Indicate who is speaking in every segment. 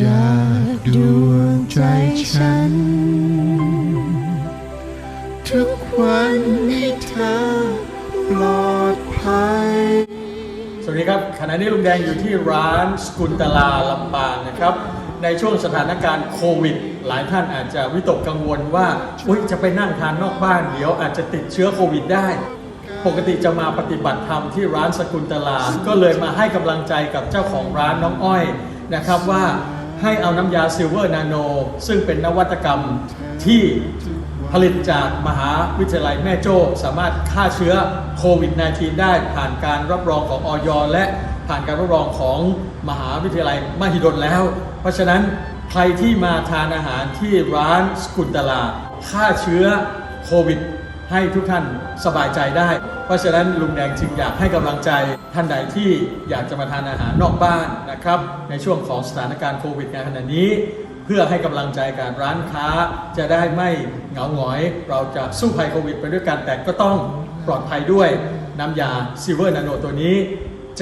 Speaker 1: จากดวงใจฉัน ทุกวันให้เธอปลอดภัย
Speaker 2: สวัสดีครับขณะนี้ลุงแดงอยู่ที่ร้านสกุลตลาลำปางนะครับ ในช่วงสถานการณ์โควิด หลายท่านอาจจะวิตกกังวลว่าอุ๊ยจะไปนั่งทานนอกบ้านเดี๋ยวอาจจะติดเชื้อโควิดได้ปกติจะมาปฏิบัติธรรมที่ร้านสกุลตลา ก็เลยมาให้กำลังใจกับเจ้าของร้านน้องอ้อยนะครับว่า ให้เอาน้ำยาซิลเวอร์นาโน ซึ่งเป็นนวัตกรรมที่ผลิตจากมหาวิทยาลัยแม่โจ้สามารถฆ่าเชื้อโควิด -19 ได้ผ่านการรับรองของออยและผ่านการรับรองของมหาวิทยาลัยมหิดลแล้ว เพราะฉะนั้นใครที่มาทานอาหารที่ร้านสกุลตลาฆ่าเชื้อโควิด ให้ทุกท่านสบายใจได้ เพราะฉะนั้นลุงแดงจึงอยากให้กำลังใจท่านใดที่อยากจะมาทานอาหารนอกบ้านนะครับ ในช่วงของสถานการณ์โควิดในขณะนี้ เพื่อให้กำลังใจการร้านค้า จะได้ไม่เหงาหงอย เราจะสู้ภัยโควิดไปด้วยกันแต่ก็ต้องปลอดภัยด้วยน้ำยาซิลเวอร์นาโนตัวนี้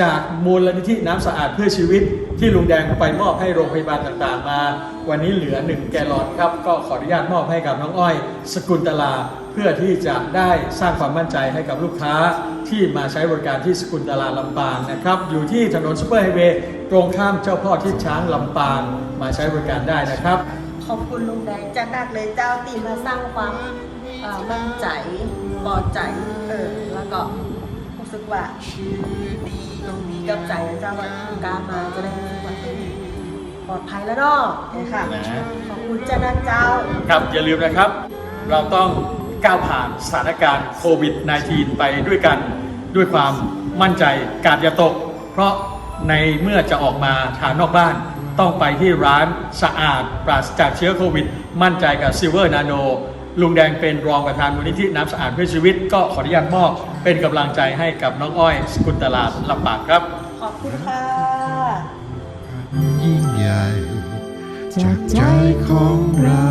Speaker 2: จากมูลนิธิน้ำสะอาดเพื่อชีวิต ที่ลุงแดงไปมอบให้โรงพยาบาลต่างๆ มา วันนี้เหลือ 1 แกลลอนครับ ก็ขออนุญาตมอบให้กับน้องอ้อย สกุลตลา เพื่อที่จะได้สร้างความมั่นใจให้กับลูกค้า ที่มาใช้บริการที่สกุลตลาลำปางนะครับ อยู่ที่ถนนซูเปอร์ไฮเวย์ตรงข้ามเจ้าพ่อที่ช้างลำปางมาใช้บริการได้นะครับ
Speaker 3: ขอบคุณลุงแดงจัดนักเลยเจ้าตีมาสร้างความเอ่อมั่นใจปลอใจเออแล้วก็ สึกว่าดีกับใจนะเจ้าว่าการมาจะได้รู้สึกว่าเออปลอดภัยแล้วเนาะเนี่ยค่ะ
Speaker 2: นะ
Speaker 3: ขอบคุณเจ้านักเจ้า
Speaker 2: ครับอย่าลืมนะครับ เราต้องก้าวผ่านสถานการณ์โควิด -19 ไปด้วยกันด้วยความมั่นใจกาดอย่าตก เพราะในเมื่อจะออกมาทานนอกบ้าน ต้องไปที่ร้านสะอาดปราศจากเชื้อโควิด มั่นใจกับซิลเวอร์นาโน ลุงแดงเป็นรองประธานมูลนิธิน้ำสะอาดเพื่อชีวิต ก็ขออนุญาตมอบเป็นกำลังใจให้กับน้องอ้อยสกุลตลาดลำปางครับ
Speaker 3: ขอบคุณค่ะ
Speaker 1: ยิ่งใหญ่จากใจของเรา